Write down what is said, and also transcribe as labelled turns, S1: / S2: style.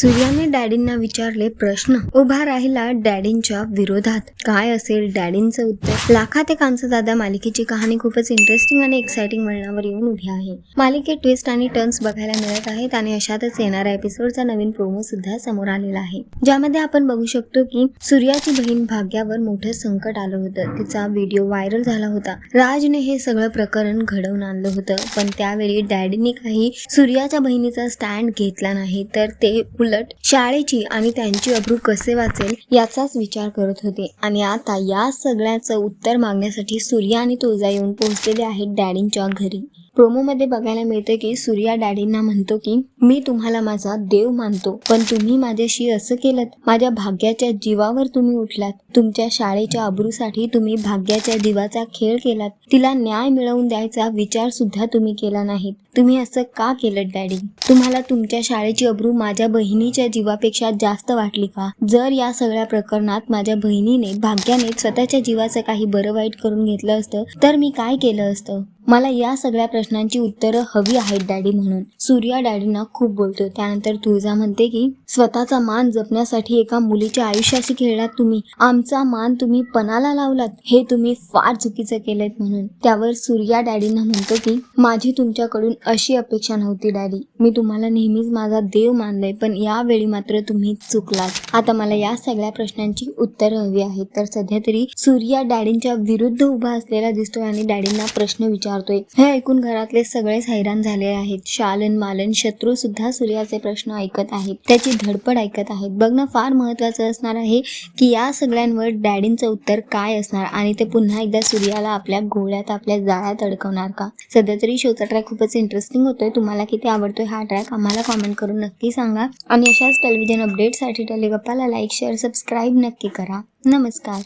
S1: सूर्याने डॅडींना विचारले प्रश्न. उभा राहिला डॅडींच्या विरोधात. काय असेल डॅडींचं उत्तर? लाखात एक आमचा दादा मालिकेची कहाणी खूपच इंटरेस्टिंग आणि एक्साइटिंग वळणावर येऊन उभी आहे. मालिकेत ट्विस्ट आणि टर्न्स बघायला मिळत आहेत आणि अशातच येणाऱ्या एपिसोडचा नवीन प्रोमो सुद्धा समोर आलेला आहे. ज्यामध्ये आपण बघू शकतो की सूर्याची बहीण भाग्यावर मोठं संकट आलं होतं. तिचा व्हिडिओ व्हायरल झाला होता. राजने हे सगळं प्रकरण घडवून आणलं होतं. पण त्यावेळी डॅडीने काही सूर्याच्या बहिणीचा स्टँड घेतला नाही. तर ते उलट शाळेची आणि त्यांची अब्रू कसे वाचेल याचाच विचार करत होते. आणि आता या सगळ्याचं उत्तर मागण्यासाठी सूर्या आणि तुळजा येऊन पोहोचलेले आहेत डॅडींच्या घरी. प्रोमोमध्ये बघायला मिळतं की सूर्या डॅडींना म्हणतो की मी तुम्हाला माझा देव मानतो पण तुम्ही माझ्याशी असं केलं माझ्या भाग्याच्या जीवावर तुम्ही उठलात. तुमच्या शाळेच्या अब्रूसाठी तुम्ही भाग्याच्या जीवाचा खेळ केलात. तिला न्याय मिळवून द्यायचा विचार सुद्धा तुम्ही केला नाहीत. तुम्ही असं का केलं डॅडी? तुम्हाला तुमच्या शाळेची अब्रू माझ्या बहिणीच्या जीवापेक्षा जास्त वाटली का? जर या सगळ्या प्रकरणात माझ्या बहिणीने भाग्याने स्वतःच्या जीवाचं काही बरं वाईट करून घेतलं असतं तर मी काय केलं असतं? मला या सगळ्या प्रश्नांची उत्तरं हवी आहेत डॅडी म्हणून. सूर्या डॅडींना खूप बोलतो. त्यानंतर तुळजा म्हणते की स्वतःचा मान जपण्यासाठी एका मुलीच्या आयुष्याशी खेळलात तुम्ही. आमचा मान तुम्ही पणाला लावलात. हे तुम्ही फार चुकीचं केलंय म्हणून. त्यावर सूर्या डॅडींना म्हणतो की माझी तुमच्याकडून अशी अपेक्षा नव्हती डॅडी. मी तुम्हाला नेहमीच माझा देव मानलंय पण यावेळी मात्र तुम्ही चुकलात. आता मला या सगळ्या प्रश्नांची उत्तरं हवी आहेत. तर सध्या तरी सूर्या डॅडींच्या विरुद्ध उभा असलेला दिसतोय आणि डॅडींना प्रश्न मारतोय. हे ऐकून घरातले सगळेच हैराण झाले आहेत. शालन मालन शत्रू सुद्धा सूर्याचे प्रश्न ऐकत आहेत. त्याची धडपड ऐकत आहेत. बघणं फार महत्वाचं असणार आहे की या सगळ्यांवर डॅडींचं उत्तर काय असणार आणि ते पुन्हा एकदा सूर्याला आपल्या गोळ्यात आपल्या जाळ्यात अडकवणार का? सध्या तरी शोचा ट्रॅक खूपच इंटरेस्टिंग होतोय. तुम्हाला किती आवडतोय हा ट्रॅक आम्हाला कॉमेंट करून नक्की सांगा. आणि अशाच टेलिव्हिजन अपडेटसाठी टेलिगप्पाला लाईक शेअर सबस्क्राईब नक्की करा. नमस्कार.